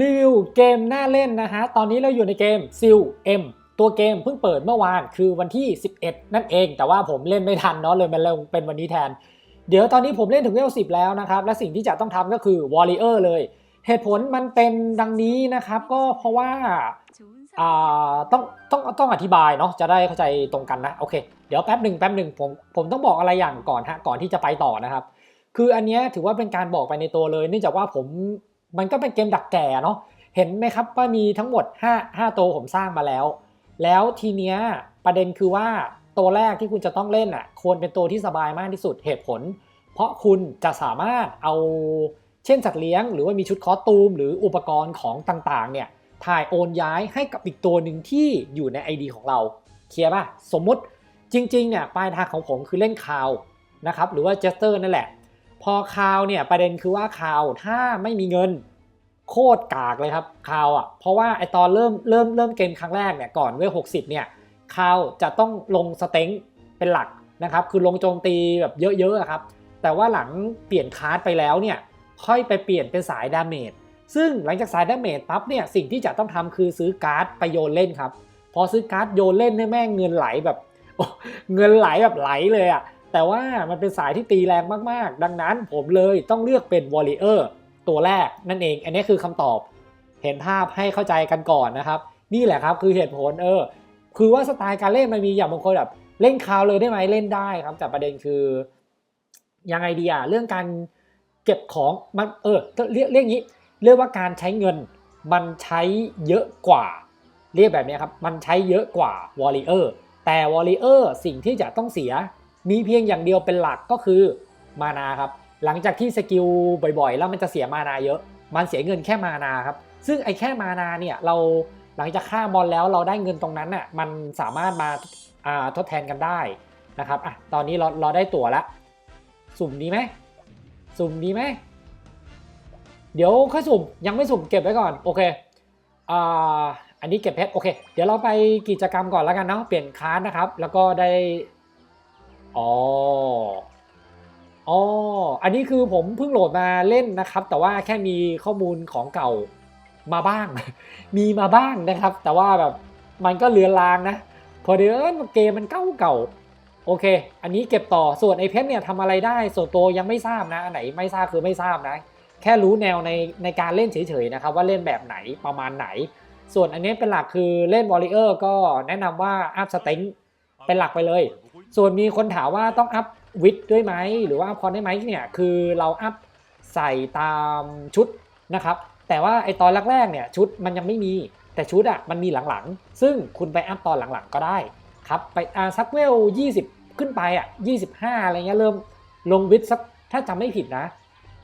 รีวิวเกมน่าเล่นนะฮะ ตอนนี้เราอยู่ในเกม s e a l M ตัวเกมเพิ่งเปิดเมื่อวานคือวันที่ 11 นั่นเอง แต่ว่าผมเล่นไม่ทันเนาะเลยมันลงเป็นวันนี้แทน เดี๋ยวตอนนี้ผมเล่นถึงเลเวล10แล้วนะครับ และสิ่งที่จะต้องทำก็คือ Warrior เลย เหตุผลมันเป็นดังนี้นะครับ ก็เพราะว่าต้องต้องต้องอธิบายเนาะจะได้เข้าใจตรงกันนะ โอเค เดี๋ยวแป๊บหนึ่งแป๊บหนึ่งผมผมต้องบอกอะไรอย่างก่อนฮะก่อนที่จะไปต่อนะครับ คืออันนี้ถือว่าเป็นการบอกไปในตัวเลย เนื่องจากว่าผม มันก็เป็นเกมดักแก่เนาะเห็นไหมครับว่ามีทั้งหมด 5 5 ตัวผมสร้างมาแล้ว แล้วทีเนี้ยประเด็นคือว่าตัวแรกที่คุณจะต้องเล่นอะควรเป็นตัวที่สบายมากที่สุดเหตุผล เพราะคุณจะสามารถเอาเช่นสัตว์เลี้ยง หรือว่ามีชุดคอสตูม หรืออุปกรณ์ของต่างๆเนี่ยถ่ายโอนย้ายให้กับอีกตัวหนึ่งที่อยู่ใน ID ของเราเคลียร์ป่ะสมมุติจริงๆเนี่ยปลายทางของผมคือเล่นคาวนะครับหรือว่าเจสเตอร์นั่นแหละ พอคาวเนี่ยประเด็นคือว่าคาวถ้าไม่มีเงิน โคตรกากเลยครับคาวอะเพราะว่าไอตอนเริ่มเริ่มเริ่มเกมครั้งแรกเนี่ยก่อนเวล60เนี่ยคาวจะต้องลงสเต็งเป็นหลักนะครับคือลงโจมตีแบบเยอะๆครับแต่ว่าหลังเปลี่ยนคาร์ดไปแล้วเนี่ยค่อยไปเปลี่ยนเป็นสายดาเมจซึ่งหลังจากสายดาเมจปั๊บเนี่ยสิ่งที่จะต้องทำคือซื้อการ์ดไปโยนเล่นครับพอซื้อการ์ดโยนเล่นเนี่ยแม่งเงินไหลแบบเงินไหลแบบไหลเลยอะแต่ว่ามันเป็นสายที่ตีแรงมากๆ ดังนั้นผมเลยต้องเลือกเป็นวอลเลเยอร์ ตัวแรกนั่นเอง อันนี้คือคำตอบเห็นภาพให้เข้าใจกันก่อนนะครับ นี่แหละครับคือเหตุผลเออคือว่าสไตล์การเล่นมันมีอย่างบางคนแบบเล่นคาวเลยได้ไหมเล่นได้ครับแต่ประเด็นคือยังไงดีอะเรื่องการเก็บของมันเออเรียกเรียกงี้ เรียกว่าการใช้เงินมันใช้เยอะกว่า เรียกแบบนี้ครับ มันใช้เยอะกว่าวอลเลเยอร์แต่วอลเลเยอร์สิ่งที่จะต้องเสีย มีเพียงอย่างเดียวเป็นหลักก็คือมานาครับ หลังจากที่สกิลบ่อยๆ แล้วมันจะเสียมานาเยอะ มันเสียเงินแค่มานาครับ ซึ่งไอ้แค่มานาเนี่ยเราหลังจากฆ่ามอนแล้วเราได้เงินตรงนั้นน่ะมันสามารถมาทดแทนกันได้นะครับอะตอนนี้เราเราได้ตั๋วล้วสุ่มดีไหมสุ่มดีไหมเดี๋ยวค่อยสุ่มยังไม่สุ่มเก็บไว้ก่อนโอเคอ่าอันนี้เก็บเพชรโอเค เดี๋ยวเราไปกิจกรรมก่อนแล้วกันเนาะเปลี่ยนคาร์ดนะครับ แล้วก็ได้อ๋อ อ๋อ อันนี้คือผมเพิ่งโหลดมาเล่นนะครับ แต่ว่าแค่มีข้อมูลของเก่ามาบ้าง มีมาบ้างนะครับ แต่ว่าแบบมันก็เลือนลางนะ พอเดี๋ยวเกมมันเก่าเก่าโอเค อันนี้เก็บต่อ ส่วนไอเพชรเนี่ยทำอะไรได้ ส่วนตัวยังไม่ทราบนะ อันไหนไม่ทราบคือไม่ทราบนะ แค่รู้แนวในในการเล่นเฉยๆนะครับ ว่าเล่นแบบไหนประมาณไหน ส่วนอันนี้เป็นหลักคือเล่นวอลเลเยอร์ก็แนะนำว่าอัพสเต็งเป็นหลักไปเลย ส่วนมีคนถามว่าต้องอัพ วิดด้วยไหมหรือว่าพอนได้ไหมเนี่ยคือเราอัพใส่ตามชุดนะครับแต่ว่าไอตอนแรกๆเนี่ยชุดมันยังไม่มีแต่ชุดอะมันมีหลังๆ ซึ่งคุณไปอัพตอนหลังๆก็ได้ครับไปอ่าซักเวล 20 ขึ้นไปอะ 25 อะไรเงี้ยเริ่มลงวิดสักถ้าจำไม่ผิดนะ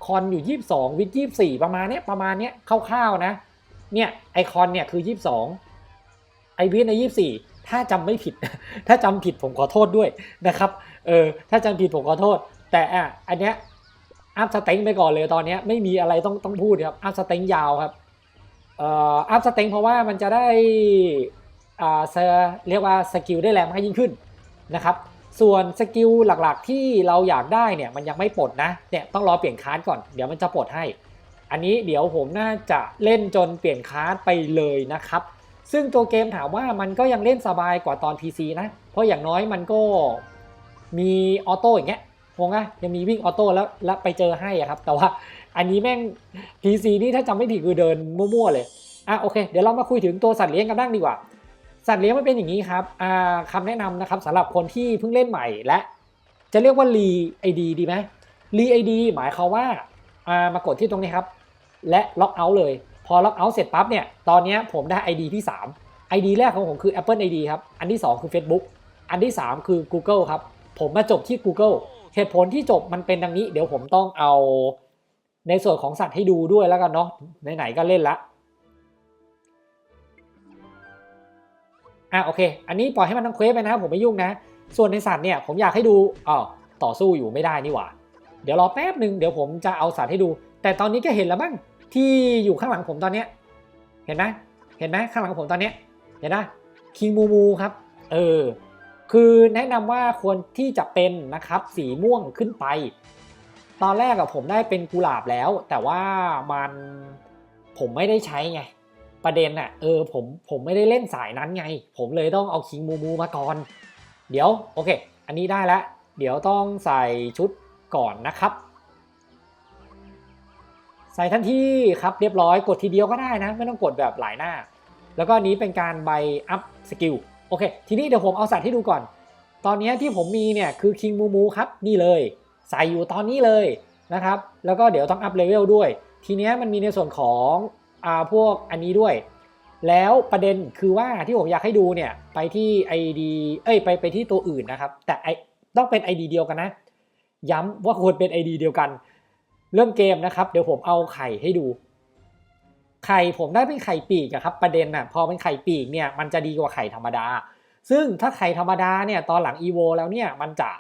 คอนอยู่ 22 วิด24 ประมาณเนี้ยประมาณเนี้ยคร่าวๆนะ เนี่ยไอคอนเนี่ยคือ 22 ไอวิดใน 24 ถ้าจำไม่ผิด ถ้าจำผิดผมขอโทษด้วยนะครับ เออ ถ้าจำผิดผมขอโทษ แต่อะ อันเนี้ยอัพสเต็งไปก่อนเลยตอนเนี้ยไม่มีอะไรต้องต้องพูดครับ อัพสเต็งยาวครับ เอ่อ อัพสเต็งเพราะว่ามันจะได้อ่าเซเรียกว่าสกิลได้แรงมากยิ่งขึ้นนะครับ ส่วนสกิลหลักๆที่เราอยากได้เนี่ยมันยังไม่ปลดนะ เนี่ยต้องรอเปลี่ยนคาร์ดก่อน เดี๋ยวมันจะปลดให้ อันนี้เดี๋ยวผมน่าจะเล่นจนเปลี่ยนคาร์ดไปเลยนะครับ ซึ่งตัวเกมถามว่ามันก็ยังเล่นสบายกว่าตอน PC นะ เพราะอย่างน้อยมันก็มีออโต้อย่างเงี้ยงงอะยังมีวิ่งออโต้แล้วแล้วไปเจอให้อะครับ แต่ว่าอันนี้แม่ง PC นี่ถ้าจำไม่ผิดคือเดินมั่วๆเลยอะโอเค เดี๋ยวเรามาคุยถึงตัวสัตว์เลี้ยงกันบ้างดีกว่า สัตว์เลี้ยงมันเป็นอย่างนี้ครับอ่าคำแนะนำนะครับสำหรับคนที่เพิ่งเล่นใหม่และ จะเรียกว่ารีไอดีดีไหมรีไอดีหมายความว่าอ่ามากดที่ตรงนี้ครับ และล็อกเอาท์เลย อล็อกเอาท์เสร็จปั๊บเนี่ย ตอนนี้ผมได้ ID ที่ 3 ID แรกของผมคือ Apple ID ครับ อันที่ 2 คือ Facebook อันที่ 3 คือ Google ครับ ผมมาจบที่ Google เหตุผลที่จบมันเป็นดังนี้ เดี๋ยวผมต้องเอาในส่วนของสัตว์ให้ดูด้วยแล้วกันเนาะ ไหนๆก็เล่นละ อะโอเค อันนี้ปล่อยให้มันทั้งเควสไปนะครับผมไม่ยุ่งนะ ส่วนในสัตว์เนี่ยผมอยากให้ดูอ๋อต่อสู้อยู่ไม่ได้นี่หว่า เดี๋ยวรอแป๊บหนึ่งเดี๋ยวผมจะเอาสัตว์ให้ดู แต่ตอนนี้ก็เห็นแล้วบ้าง ที่อยู่ข้างหลังผมตอนเนี้ยเห็นไหมเห็นไหมข้างหลังผมตอนเนี้ยเห็นนะคิงมูมูครับเออคือแนะนำว่าควรที่จะเป็นนะครับสีม่วงขึ้นไป ตอนแรกอะผมได้เป็นกุหลาบแล้ว แต่ว่ามันผผมไม่ได้ใช้ไงประเด็นอะเออผมผมไม่ได้เล่นสายนั้นไง ผมเลยต้องเอาคิงมูมูมาก่อน เดี๋ยวโอเค อันนี้ได้แล้วเดี๋ยวต้องใส่ชุดก่อนนะครับ ใส่ทันทีครับเรียบร้อยกดทีเดียวก็ได้นะ ไม่ต้องกดแบบหลายหน้า แล้วก็นี้เป็นการใบอัพสกิลโอเค ทีนี้เดี๋ยวผมเอาสัตว์ให้ดูก่อน ตอนนี้ที่ผมมีเนี่ยคือคิงมูมูครับนี่เลย ใส่อยู่ตอนนี้เลยนะครับ แล้วก็เดี๋ยวต้องอัพเลเวลด้วย ทีนี้มันมีในส่วนของอ่าพวกอันนี้ด้วย แล้วประเด็นคือว่าที่ผมอยากให้ดูเนี่ยไปที่ ID เอ้ยไปไปที่ตัวอื่นนะครับ แต่ไอต้องเป็น ID เดียวกันนะ ย้ำว่าควรเป็น ID เดียวกัน เริ่มเกมนะครับ เดี๋ยวผมเอาไข่ให้ดู ไข่ผมได้เป็นไข่ปีกครับประเด็นน่ะพอเป็นไข่ปีกเนี่ยมันจะดีกว่าไข่ธรรมดา ซึ่งถ้าไข่ธรรมดาเนี่ยตอนหลัง EVO แล้วเนี่ยมันจะ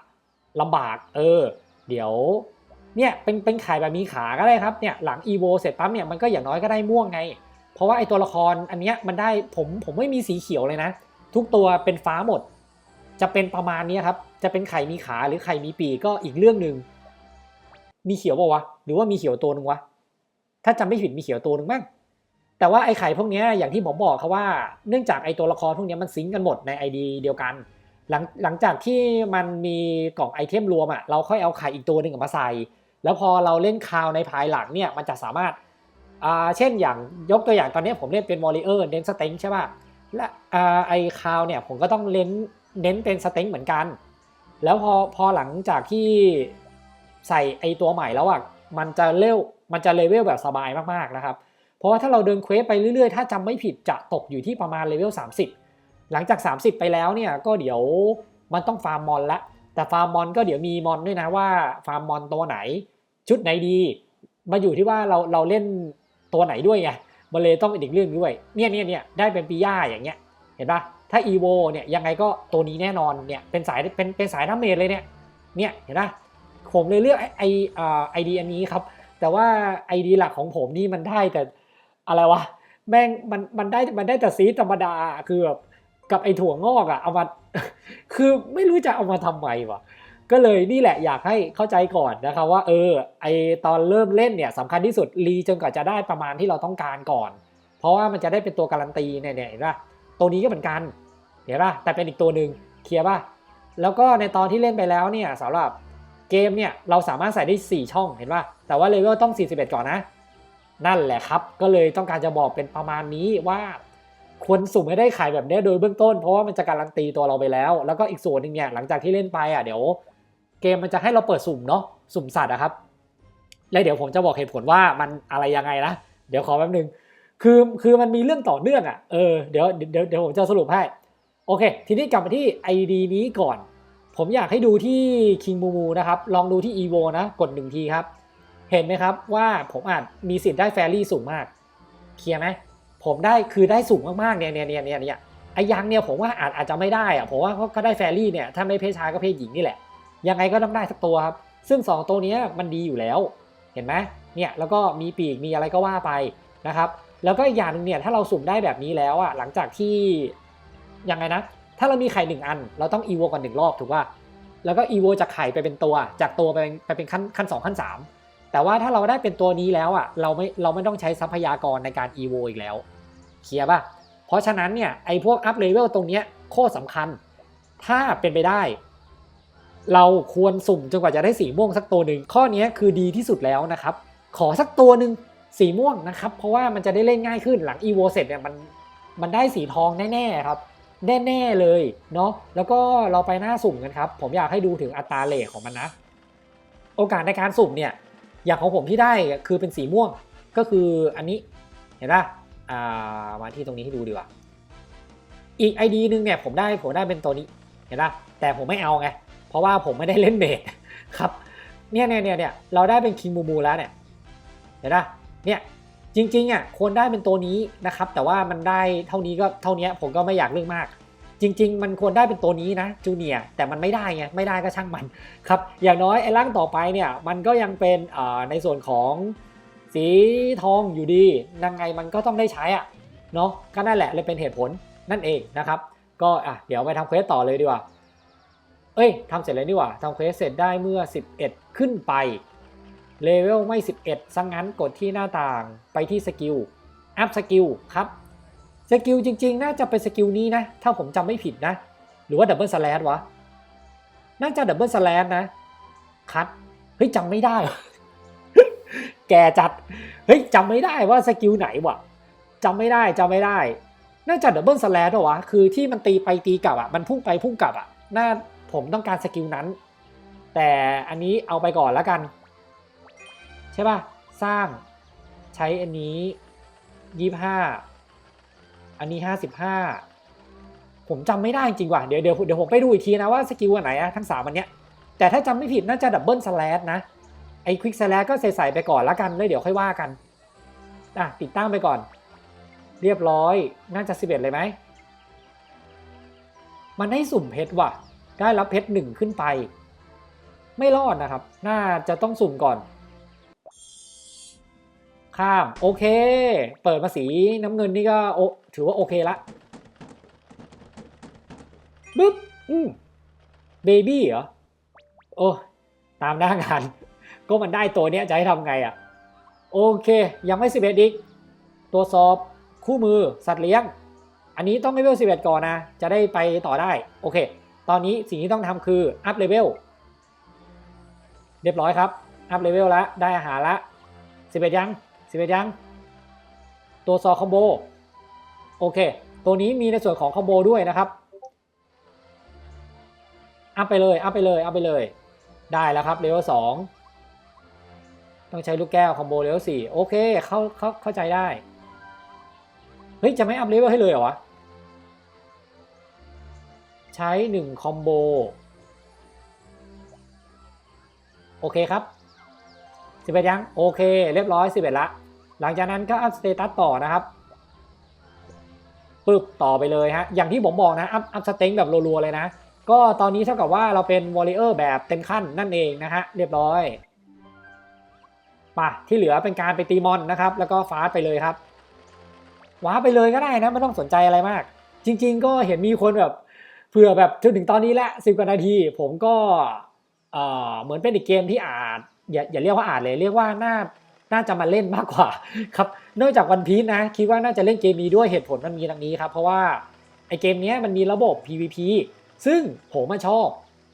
ลำบากเออ เดี๋ยวเนี่ยเป็นเป็นไข่แบบมีขาก็ได้ครับเนี่ยหลัง EVO เสร็จปั๊บเนี่ยมันก็อย่างน้อยก็ได้ม่วงไง เพราะว่าไอตัวละครอันเนี้ยมันได้ผมผมไม่มีสีเขียวเลยนะ ทุกตัวเป็นฟ้าหมด จะเป็นประมาณนี้ครับจะเป็นไข่มีขาหรือไข่มีปีกก็อีกเรื่องหนึ่ง มีเขียวป่าวะหรือว่ามีเขียวตัวหนึ่งวะถ้าจำไม่ผิดมีเขียวตัวหนึ่งมั้งแต่ว่าไอ้ไข่พวกนี้อย่างที่ผมบอกครับว่าเนื่องจากไอ้ตัวละครพวกนี้มันซิงก์กันหมดใน ID เดียวกันหลังหลังจากที่มันมีกล่องไอเทมรวมอะ่ะเราค่อยเอาไข่อีกตัวหนึ่งมาใส่ แล้วพอเราเล่นคาวในภายหลังเนี่ยมันจะสามารถอ่าเช่นอย่างยกตัวอย่างตอนนี้ผมเล่นเป็นวอลเลเยอร์เน้นสเต็งใช่ป่ะและอ่าไอคาวเนี่ยผมก็ต้องเน้นเน้นเป็นสเต็งเหมือนกัน แล้วพอพอหลังจากที่ ใส่ไอตัวใหม่แล้วอะมันจะเลวมันจะเลเวลแบบสบายมากๆนะครับ เพราะว่าถ้าเราเดินเควสไปเรื่อยๆ ถ้าจำไม่ผิดจะตกอยู่ที่ประมาณเลเวล30 หลังจาก 30 ไปแล้วเนี่ยก็เดี๋ยวมันต้องฟาร์มมอนละ แต่ฟาร์มมอนก็เดี๋ยวมีมอนด้วยนะว่าฟาร์มมอนตัวไหน ชุดไหนดี มาอยู่ที่ว่าเราเราเล่นตัวไหนด้วยไงมันเลยต้องเป็นอีกเรื่องด้วยเนี่ยเนี่ยเนี่ยได้เป็นปีย่าอย่างเงี้ยเห็นปะถ้าอีโวเนี่ยยังไงก็ตัวนี้แน่นอนเนี่ยเป็นสายเป็นเป็นสายน้ำเมจเลยเนี่ยเนี่ยเห็นปะ ผมเลยเลือกไอไอไอดีอันนี้ครับ แต่ว่าไอดีหลักของผมนี่มันได้แต่อะไรวะแม่งมันมันได้มันได้แต่ซีธรรมดาคือแบบกับไอถั่วงอกอะเอามาคือไม่รู้จะเอามาทำไมวะก็เลยนี่แหละอยากให้เข้าใจก่อนนะครับว่าเออไอตอนเริ่มเล่นเนี่ยสำคัญที่สุดรีจนกว่าจะได้ประมาณที่เราต้องการก่อน เพราะว่ามันจะได้เป็นตัวการันตีเนี่ยเห็นปะตัวนี้ก็เหมือนกันเห็นปะแต่เป็นอีกตัวหนึ่งเคลียร์ปะแล้วก็ในตอนที่เล่นไปแล้วเนี่ยสำหรับ เกมเนี่ยเราสามารถใส่ได้ 4 ช่องเห็นปะแต่ว่าเลเวลต้อง 41 ก่อนนะ นั่นแหละครับ ก็เลยต้องการจะบอกเป็นประมาณนี้ว่าควรสุ่มให้ได้ขายแบบนี้โดยเบื้องต้น เพราะว่ามันจะการันตีตัวเราไปแล้ว แล้วก็อีกส่วนหนึ่งเนี่ยหลังจากที่เล่นไปอะเดี๋ยวเกมมันจะให้เราเปิดสุ่มเนาะสุ่มสัตว์อะครับ แล้วเดี๋ยวผมจะบอกเหตุผลว่ามันอะไรยังไงนะเดี๋ยวขอแป๊บนึงคือคือมันมีเรื่องต่อเนื่องอะเออเดี๋ยวเดี๋ยวเดี๋ยวผมจะสรุปให้โอเค ทีนี้กลับมาที่ ID นี้ก่อน ผมอยากให้ดูที่ King Mumu นะครับ ลองดูที่ Evo นะ กดหนึ่งทีครับ เห็นไหมครับว่าผมอาจมีสิทธิ์ได้แฟรี่สูงมาก เคลียร์ไหม ผมได้คือได้สูงมากๆเนี่ยเนี่ยเนี่ยเนี่ยเนี่ยไอ้ยังเนี่ยผมว่าอาจอาจจะไม่ได้อะผมว่าก็ได้แฟรี่เนี่ย ถ้าไม่เพศชายก็เพศหญิงนี่แหละ ยังไงก็ต้องได้สักตัวครับ ซึ่ง 2 ตัวนี้มันดีอยู่แล้ว เห็นไหมเนี่ยแล้วก็มีปีกมีอะไรก็ว่าไปนะครับ แล้วก็อีกอย่างหนึ่งเนี่ยถ้าเราสุ่มได้แบบนี้แล้วอะหลังจากที่ยังไงนะ ถ้าเรามีไข่หนึ่งอัน เราต้องอีโวก่อนหนึ่งรอบถูกป่ะแล้วก็อีโวจากไข่ไปเป็นตัว จากตัวไปเป็นไปเป็นขั้นขั้นสองขั้นสามแต่ว่าถ้าเราได้เป็นตัวนี้แล้วอะเราไม่เราไม่ต้องใช้ทรัพยากรในการ EVO อีกแล้วเคลียร์ป่ะเพราะฉะนั้นเนี่ยไอ้พวกอัพเลเวลตรงเนี้ยโคตรสำคัญ ถ้าเป็นไปได้ เราควรสุ่มจนกว่าจะได้สีม่วงสักตัวหนึ่งข้อนี้คือดีที่สุดแล้วนะครับ ขอสักตัวหนึ่งสีม่วงนะครับ เพราะว่ามันจะได้เล่นง่ายขึ้นหลัง EVO เสร็จเนี่ยมันมันได้สีทองแน่ๆครับ แน่ๆเลยเนาะแล้วก็เราไปหน้าสุ่มกันครับ ผมอยากให้ดูถึงอัตราเลทของมันนะ โอกาสในการสุ่มเนี่ยอย่างของผมที่ได้คือเป็นสีม่วงก็คืออันนี้เห็นป่ะอ่ามาที่ตรงนี้ให้ดูดีกว่าอีก ID นึงเนี่ยผมได้ผมได้เป็นตัวนี้เห็นป่ะแต่ผมไม่เอาไงเพราะว่าผมไม่ได้เล่นเบสครับเนี่ยเนี่ยเนี่ยเนี่ยเราได้เป็นคิงมูมูแล้วเนี่ยเห็นป่ะเนี่ย จริงๆอะควรได้เป็นตัวนี้นะครับ แต่ว่ามันได้เท่านี้ก็เท่านี้ผมก็ไม่อยากเรื่องมาก จริง ๆ มันควรได้เป็นตัวนี้นะจูเนียแต่มันไม่ได้ไงไม่ได้ก็ช่างมันครับอย่างน้อยไอ้ร่างต่อไปเนี่ยมันก็ยังเป็นในส่วนของสีทองอยู่ดียังไงมันก็ต้องได้ใช้อะเนาะก็นั่นแหละเลยเป็นเหตุผลนั่นเองนะครับ ก็อะเดี๋ยวไปทำเควสต่อเลยดีกว่า เอ้ยทำเสร็จเลยดีกว่าทำเควสเสร็จได้เมื่อ 11 ขึ้นไป เลเวลไม่ 11ซังงั้นกดที่หน้าต่างไปที่สกิลอัพสกิลครับสกิลจริงๆ น่าจะเป็นสกิลนี้นะ ถ้าผมจำไม่ผิดนะ หรือว่าดับเบิลสแลวะ น่าจะดับเบิลสแลนะ คัด เฮ้ยจำไม่ได้ แกจัด เฮ้ยจำไม่ได้ว่าสกิลไหนวะจำไม่ได้จำไม่ได้ น่าจะดับเบิลสแลดวะ คือที่มันตีไปตีกลับอะ มันพุ่งไปพุ่งกลับอะ น่าผมต้องการสกิลนั้น แต่อันนี้เอาไปก่อนแล้วกัน ใช่ป่ะ สร้างใช้อันนี้ยี่ห้าอันนี้ห้าสิบห้าผมจำไม่ได้จริงว่ะเดี๋ยวเดี๋ยวเดี๋ยวผมไปดูอีกทีนะว่าสกิลอันไหนอะทั้งสามอันเนี้ยแต่ถ้าจำไม่ผิดน่าจะดับเบิลสแลดนะไอ้ควิกสแลดก็ใส่ไปก่อนล้วกันแล้วเดี๋ยวค่อยว่ากันอะติดตั้งไปก่อน เรียบร้อยน่าจะ11เลยไหมมันให้สุ่มเพชรว่ะ ได้รับเพชรหนึ่งขึ้นไป ไม่รอดนะครับ น่าจะต้องสุ่มก่อน ข้าม โอเค เปิดมาสีน้ำเงินนี่ก็โอถือว่าโอเคละปึ๊บอืมเบบี้เหรอ โอ้ตามหน้างาน ก็มันได้ตัวเนี้ยจะให้ทำไงอะ่ะ โอเค ยังไม่11อีกตรวสอบคู่มือสัตว์เลี้ยง อันนี้ต้องเลเวล11ก่อนนะ จะได้ไปต่อได้ โอเค ตอนนี้สิ่งที่ต้องทำคืออัพเลเวลเรียบร้อยครับ อัพเลเวลแล้วได้อาหารละ11ยัง 11ยัง ตัวซอคอมโบ โอเค ตัวนี้มีในส่วนของคอมโบด้วยนะครับ อัพไปเลย อัพไปเลย อัพไปเลย ได้แล้วครับเลเวลสองต้องใช้ลูกแก้วคอมโบเลเวลสี่โอเค เข้าเข้าเข้าใจได้ เฮ้ย จะไม่อัพเลเวลให้เลยเหรอวะ ใช้หนึ่งคอมโบ โอเคครับ สิบเอ็ดยัง โอเค เรียบร้อยสิบเอ็ดละ หลังจากนั้นก็อัพสเตตัสต่อนะครับปึ๊บต่อไปเลยฮะ อย่างที่ผมบอกนะ อัพอัพสเต็งแบบรัวๆเลยนะ ก็ตอนนี้เท่ากับว่าเราเป็นวอลเลเยอร์แบบเต็มขั้นนั่นเองนะฮะ เรียบร้อยป่ะที่เหลือเป็นการไปตีมอนนะครับ แล้วก็ฟาสไปเลยครับว้าไปเลยก็ได้นะ ไม่ต้องสนใจอะไรมาก จริง ๆ ก็เห็นมีคนแบบเผื่อแบบจนถึงตอนนี้แหละสิบกว่านาที ผมก็เอ่อเหมือนเป็นอีกเกมที่อาจ อย่าอย่าเรียกว่าอ่าจเลย เรียกว่าน่าน่าจะมาเล่นมากกว่าครับนอกจากวันพีชนะ คิดว่าน่าจะเล่นเกมนี้ด้วยเหตุผลมันมีดังนี้ครับเพราะว่าไอเกมนี้มันมีระบบ PVP ซึ่งผมมาชอบ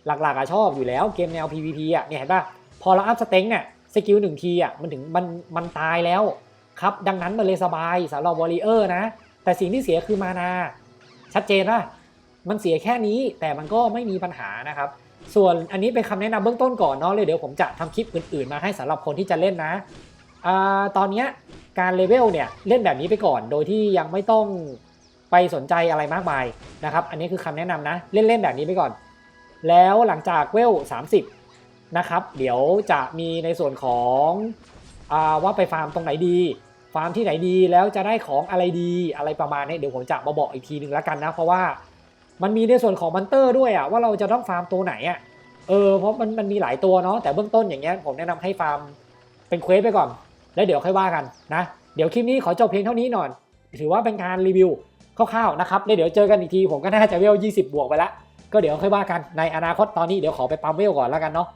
หลักๆอะชอบอยู่แล้วเกมแนว PVP อะเนี่ยเห็นป่ะพอเราอัพสเต็งเนี่ยสกิลหนึ่งทีอะมันถึงมันมันตายแล้วครับดังนั้นมันเลยสบายสำหรับวอลเลเยอร์นะ แต่สิ่งที่เสียคือมานา ชัดเจนป่ะมันเสียแค่นี้แต่มันก็ไม่มีปัญหานะครับ ส่วนอันนี้เป็นคำแนะนำเบื้องต้นก่อนเนาะเลยเดี๋ยวผมจะทำคลิปอื่นๆ มาให้สำหรับคนที่จะเล่นนะอตอนนี้การเลเวลเนี่ยเล่นแบบนี้ไปก่อน โดยที่ยังไม่ต้องไปสนใจอะไรมากมายนะครับ อันนี้คือคำแนะนำนะเล่นๆแบบนี้ไปก่อน แล้วหลังจากเวล 30 นะครับ เดี๋ยวจะมีในส่วนของอว่าไปฟาร์มตรงไหนดีฟาร์มที่ไหนดีแล้วจะได้ของอะไรดีอะไรประมาณนี้เดี๋ยวผมจะมาบอกอีกทีหนึ่งแล้วกันนะ เพราะว่า มันมีในส่วนของมันเตอร์ด้วยอะว่าเราจะต้องฟาร์มตัวไหนอะเออเพราะมันมันมีหลายตัวเนาะแต่เบื้องต้นอย่างเงี้ยผมแนะนำให้ฟาร์มเป็นเควสไปก่อน แล้วเดี๋ยวค่อยว่ากันนะ เดี๋ยวคลิปนี้ขอจบเพียงเท่านี้หน่อยถือว่าเป็นการรีวิวคร่าวๆนะครับแล้วเดี๋ยวเจอกันอีกทีผมก็น่าจะเวล 20 บวกไปละก็เดี๋ยวค่อยว่ากันในอนาคตตอนนี้เดี๋ยวขอไปปั๊มเวลก่อนแล้วกันเนาะ